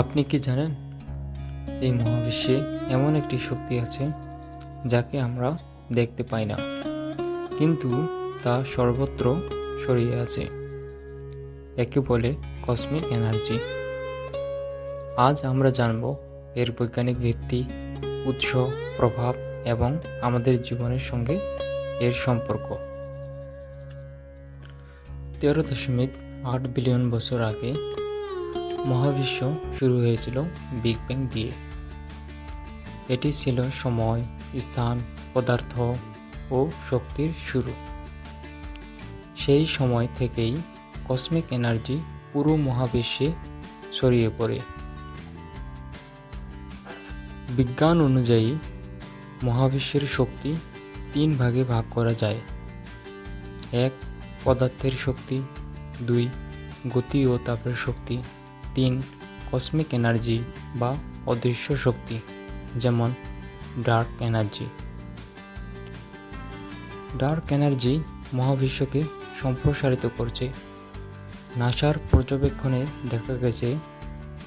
আপনি কি জানেন, এই মহাবিশ্বে এমন একটি শক্তি আছে যাকে আমরা দেখতে পাই না, কিন্তু তা সর্বত্র ছড়িয়ে আছে। একে বলে কসমিক এনার্জি। আজ আমরা জানব এর বৈজ্ঞানিক ভিত্তি, উৎস, প্রভাব এবং আমাদের জীবনের সঙ্গে এর সম্পর্ক। তেরো দশমিক আট বিলিয়ন বছর আগে মহাবিশ্ব শুরু হয়েছিল বিগ ব্যাং দিয়ে। এটি ছিল সময়, স্থান, পদার্থ ও শক্তির শুরু। সেই সময় থেকেই কসমিক এনার্জি পুরো মহাবিশ্বে ছড়িয়ে পড়ে। বিজ্ঞান অনুযায়ী মহাবিশ্বের শক্তি তিন ভাগে ভাগ করা যায়। এক, পদার্থের শক্তি, দুই, গতি ও তাপের শক্তি। তিন কসমিক এনার্জি বা অদৃশ্য শক্তি, যেমন ডার্ক এনার্জি ডার্ক এনার্জি মহাবিশ্বকে সম্প্রসারিত করছে। নাসার পর্যবেক্ষণে দেখা গেছে,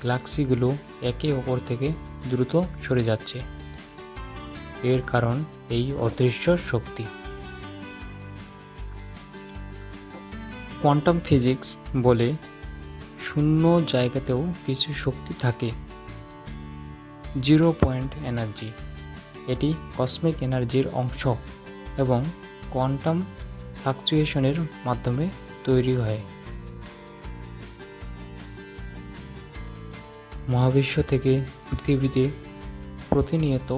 গ্যালাক্সিগুলো একে অপর থেকে দ্রুত সরে যাচ্ছে। এর কারণ এই অদৃশ্য শক্তি। কোয়ান্টাম ফিজিক্স বলে শূন্য জায়গাতেও কিছু শক্তি থাকে। জিরো পয়েন্ট এনার্জি, এটি কসমিক এনার্জির অংশ এবং কোয়ান্টাম ফ্লাকচুয়েশনের মাধ্যমে তৈরি হয়। মহাবিশ্ব থেকে পৃথিবীতে প্রতিনিয়ত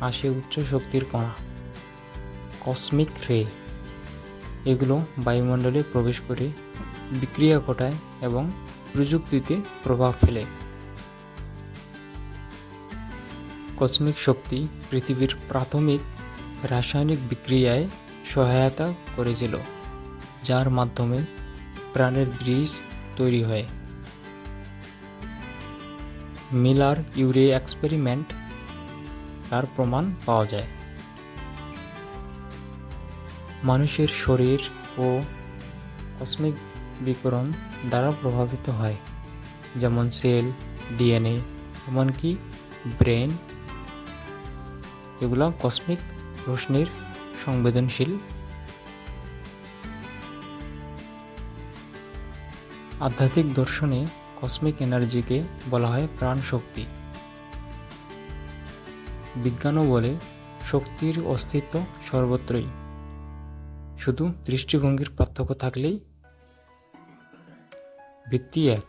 আসে উচ্চ শক্তির কণা, কসমিক রে। এগুলো বায়ুমণ্ডলে প্রবেশ করে বিক্রিয়া ঘটায় এবং প্রযুক্তিতে প্রভাব ফেলে। কসমিক শক্তি পৃথিবীর প্রাথমিক রাসায়নিক বিক্রিয়ায় সহায়তা করেছিল, যার মাধ্যমে প্রাণের বীজ তৈরি হয়। মিলার ইউরে এক্সপেরিমেন্ট তার প্রমাণ পাওয়া যায়। মানুষের শরীর ও কসমিক বিকরণ দ্বারা প্রভাবিত হয়, যেমন সেল, ডিএনএ, এমনকি ব্রেন। এগুলো কসমিক রশ্মির সংবেদনশীল। আধ্যাত্মিক দর্শনে কসমিক এনার্জিকে বলা হয় প্রাণ শক্তি বিজ্ঞানও বলে শক্তির অস্তিত্ব সর্বত্রই। শুধু দৃষ্টিভঙ্গির পার্থক্য থাকলেই ভিত্তি এক।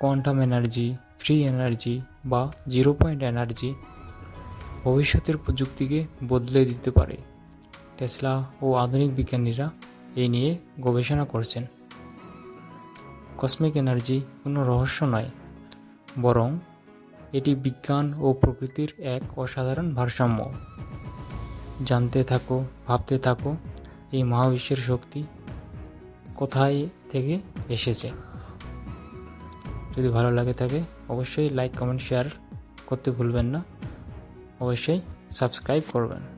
কোয়ান্টাম এনার্জি, ফ্রি এনার্জি বা জিরো পয়েন্ট এনার্জি ভবিষ্যতের প্রযুক্তিকে বদলে দিতে পারে। টেসলা ও আধুনিক বিজ্ঞানীরা এই নিয়ে গবেষণা করছেন। কসমিক এনার্জি কোনো রহস্য নয়, বরং এটি বিজ্ঞান ও প্রকৃতির এক অসাধারণ ভারসাম্য। জানতে থাকো, ভাবতে থাকো, এই মহাবিশ্বের শক্তি কোথায় থেকে এসেছে। যদি ভালো লাগে থাকে, অবশ্যই লাইক কমেন্ট শেয়ার করতে ভুলবেন না। অবশ্যই সাবস্ক্রাইব করবেন।